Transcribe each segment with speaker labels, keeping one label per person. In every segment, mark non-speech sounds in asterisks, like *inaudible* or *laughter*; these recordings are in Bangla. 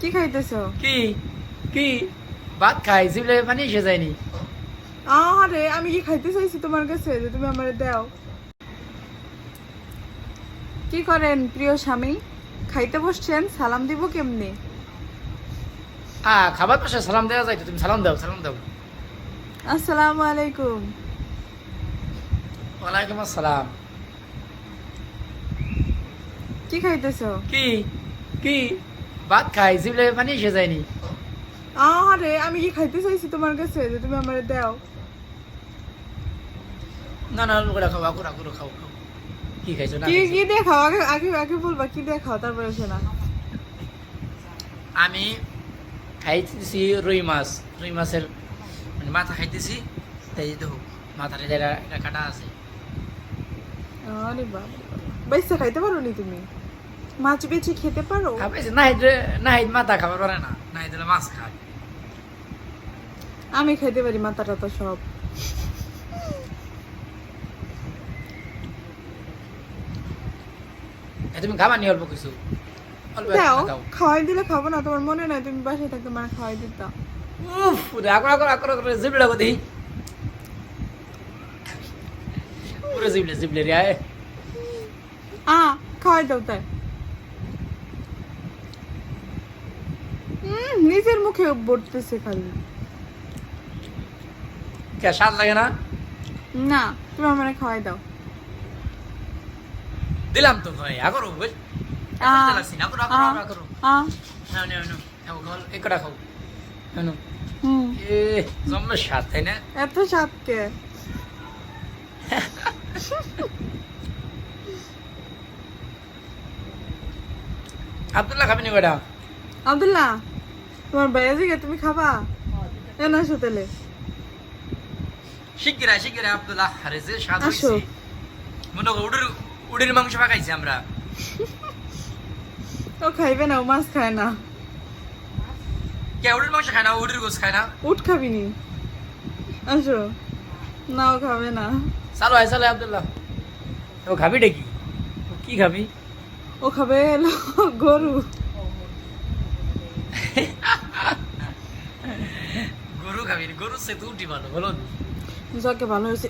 Speaker 1: কি খাইতেছো?
Speaker 2: কি? কি? ভাত খাই জিবলে পানি এসে যায়নি।
Speaker 1: আরে আমি কি খাইতে চাইছি তোমার কাছে যে তুমি আমারে দাও? কি করেন প্রিয় স্বামী? খাইতে বসছেন সালাম দিব কেমনে?
Speaker 2: আ খাবার পাশে সালাম দেওয়া যায় তুমি সালাম দাও সালাম দাও।
Speaker 1: আসসালামু আলাইকুম।
Speaker 2: ওয়ালাইকুম আসসালাম।
Speaker 1: কি খাইতেছো?
Speaker 2: কি? কি? ভাত খাই জিবলে পানি এসে যায়নি
Speaker 1: আরে আমি কি খাইতে চাইছি তোমার কাছে যে তুমি আমারে দাও?
Speaker 2: না না করে খাও আকুর আকুর খাও খাও। কি খাইছো না
Speaker 1: কি? কি দেখাও? আগে আগে আগে বলবা কি দেখাও? তারপরে শোনা।
Speaker 2: আমি খাইতেছি রুই মাছ রুই মাছের মানে মাথা খাইতেছি তাই দেখো মাথার এটা কাটা আছে।
Speaker 1: আরে বাবা বাইসা খাইতে পারো নি তুমি? মাছ বেছে খেতে পারো?
Speaker 2: খাবাইছে না হিদ না হিদ মাথা খাবার পারে না। না হিদ মাছ খায়।
Speaker 1: আমি খাইতে পারি মাথাটা তো সব।
Speaker 2: তুমি খাবার অল্প কিছু?
Speaker 1: দাও খাওয়াই দিলে খাব না তোমার মনে নাই তুমি বাসায় থাকতে মানে খাওয়াই দিতাম
Speaker 2: উফ আকর আকর আকর আকর জিবলে লাগো দেই পুরো জিবলে জিবলে রে
Speaker 1: আ খাওয়াই দাও তাই। নিজের মুখে বলতেছে খালি।
Speaker 2: কে স্বাদ লাগে না?
Speaker 1: না তুমি আমার খাওয়াই দাও।
Speaker 2: দিলাম তো ভাই আগর বুঝ একটা খাও।
Speaker 1: হুম।
Speaker 2: এ জম্ম স্বাদ তাই না?
Speaker 1: এত সাতকে
Speaker 2: আব্দুল্লাহ
Speaker 1: আব্দুল্লাহ? তোমার বাইরে দিকে তুমি খাবা? এ না সুতেলে
Speaker 2: শিগগিরা শিগগিরা আব্দুল্লাহ আরে যে স্বাদ
Speaker 1: আসো।
Speaker 2: হইছে। মনে করো উড়ির উড়ির মাংস পাকাইছি আমরা।
Speaker 1: ও খাইবে না ও মাছ খায় না।
Speaker 2: কে উড়ির মাংস খায় না উড়ির গোস খায় না?
Speaker 1: উঠ খাবি নি। আসো। না ও খাবে না।
Speaker 2: চালো আয় চালো আব্দুল্লাহ। ও খাবি ডেকি ও কি খাবি?
Speaker 1: ও খাবে গরু। *laughs*
Speaker 2: খাবি রে, গরু সে তো উঠি ভালো বলো
Speaker 1: যাকে ভালো হয়েছে।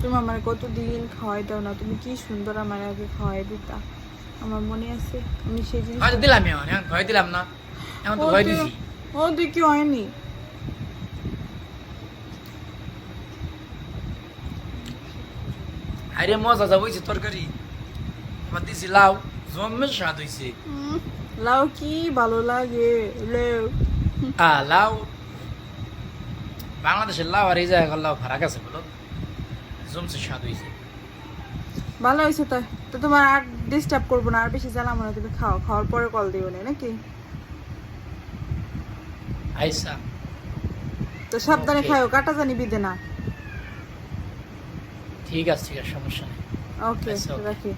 Speaker 1: তুমি আমার কতদিন খাওয়াই দাও না তুমি কি সুন্দর আমার আগে খাওয়াই দিতা। আমার মনে আছে আমি সেই জিনিস
Speaker 2: হয়তো দিলাম এখন এখন ভয় দিলাম না। এখন তো ভয় দিছি।
Speaker 1: ও তুই কি হয়নি?
Speaker 2: আরে মজা যা হয়েছে তরকারি। আবার দিছি লাউ জম্মের স্বাদ হয়েছে
Speaker 1: লাউ কি ভালো লাগে লেউ
Speaker 2: আ লাউ বাংলাদেশের লাউ আর এই জায়গায় লাউ ফারাক আছে বলো। জমছে স্বাদ হয়েছে
Speaker 1: ভালো হয়েছে তাই তো তোমার আর ডিস্টার্ব করব না আর বেশি জ্বালাবো না তুমি খাও। খাওয়ার পরে কল দিও না নাকি?
Speaker 2: আইসা।
Speaker 1: তো সাবধানে খাও কাটা জানি বিদে না।
Speaker 2: ঠিক আছে ঠিক আছে সমস্যা নেই।
Speaker 1: ওকে
Speaker 2: It's
Speaker 1: রাখি।